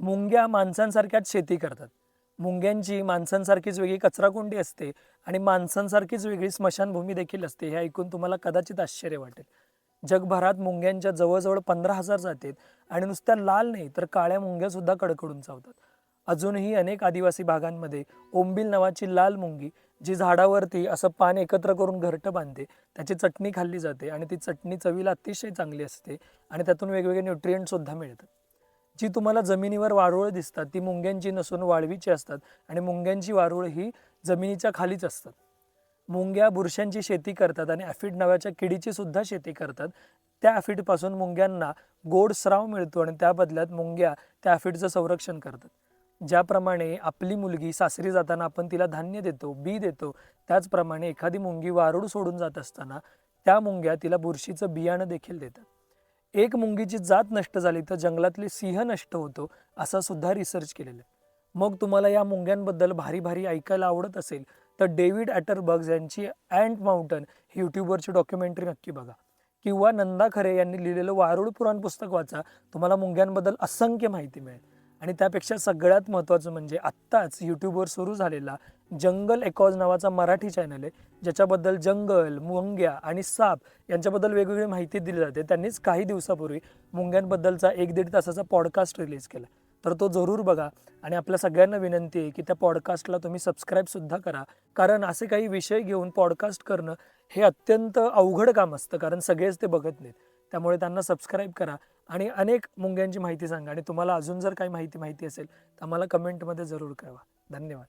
मुंग्या माणसांसारख्याच शेती करतात. मुंग्यांची माणसांसारखीच वेगळी कचराकुंडी असते आणि माणसांसारखीच वेगळी स्मशानभूमी देखील असते. हे ऐकून तुम्हाला कदाचित आश्चर्य वाटेल. जगभरात मुंग्यांच्या जवळजवळ पंधरा हजार जातीत आणि नुसत्या लाल नाही तर काळ्या मुंग्या सुद्धा कडकडून चावतात. अजूनही अनेक आदिवासी भागांमध्ये ओंबील नावाची लाल मुंगी जी झाडावरती असं पान एकत्र करून घरटं बांधते त्याची चटणी खाल्ली जाते आणि ती चटणी चवीला अतिशय चांगली असते आणि त्यातून वेगवेगळे न्यूट्रियंटसुद्धा मिळतात. जी तुम्हाला जमिनीवर वारुळं दिसतात ती मुंग्यांची नसून वाळवीची असतात आणि मुंग्यांची वारुळ ही जमिनीच्या खालीच असतात. मुंग्या बुरशांची शेती करतात आणि ॲफिड नावाच्या किडीची सुद्धा शेती करतात. त्या ॲफिडपासून मुंग्यांना गोड स्राव मिळतो आणि त्या बदल्यात मुंग्या त्या ॲफिडचं संरक्षण करतात. ज्याप्रमाणे आपली मुलगी सासरी जाताना आपण तिला धान्य देतो बी देतो त्याचप्रमाणे एखादी मुंगी वारूळ सोडून जात असताना त्या मुंग्या तिला बुरशीचं बियाणं देखील देतात. एक मुंगीची जात नष्ट झाली तर जंगलातले सिंह नष्ट होतो असा सुद्धा रिसर्च केलेला आहे. मग तुम्हाला या मुंग्यांबद्दल भारी भारी ऐकायला आवडत असेल तर डेव्हिड ॲटरबर्ग्स यांची अँट माउंटन ही यूट्यूबवरची डॉक्युमेंटरी नक्की बघा. किंवा नंदा खरे यांनी लिहिलेलं वारुळ पुराण पुस्तक वाचा तुम्हाला मुंग्यांबद्दल असंख्य माहिती मिळेल. आणि त्यापेक्षा सगळ्यात महत्त्वाचं म्हणजे आत्ताच यूट्यूबवर सुरू झालेला जंगल एकॉज नावाचा मराठी चॅनल आहे ज्याच्याबद्दल जंगल मुंग्या आणि साप यांच्याबद्दल वेगवेगळी माहिती दिली जाते. त्यांनीच काही दिवसापूर्वी मुंग्यांबद्दलचा एक दीड तासाचा पॉडकास्ट रिलीज केला. तर तो जरूर बघा आणि आपल्या सगळ्यांना विनंती आहे की त्या पॉडकास्टला तुम्ही सबस्क्राईबसुद्धा करा. कारण असे काही विषय घेऊन पॉडकास्ट करणं हे अत्यंत अवघड काम असतं कारण सगळेच ते बघत नाहीत. त्यामुळे त्यांना सबस्क्राईब करा आणि अनेक मुंग्यांची माहिती सांगा आणि तुम्हाला अजून जर काही माहिती माहिती असेल तर आम्हाला कमेंटमध्ये जरूर कळवा. धन्यवाद.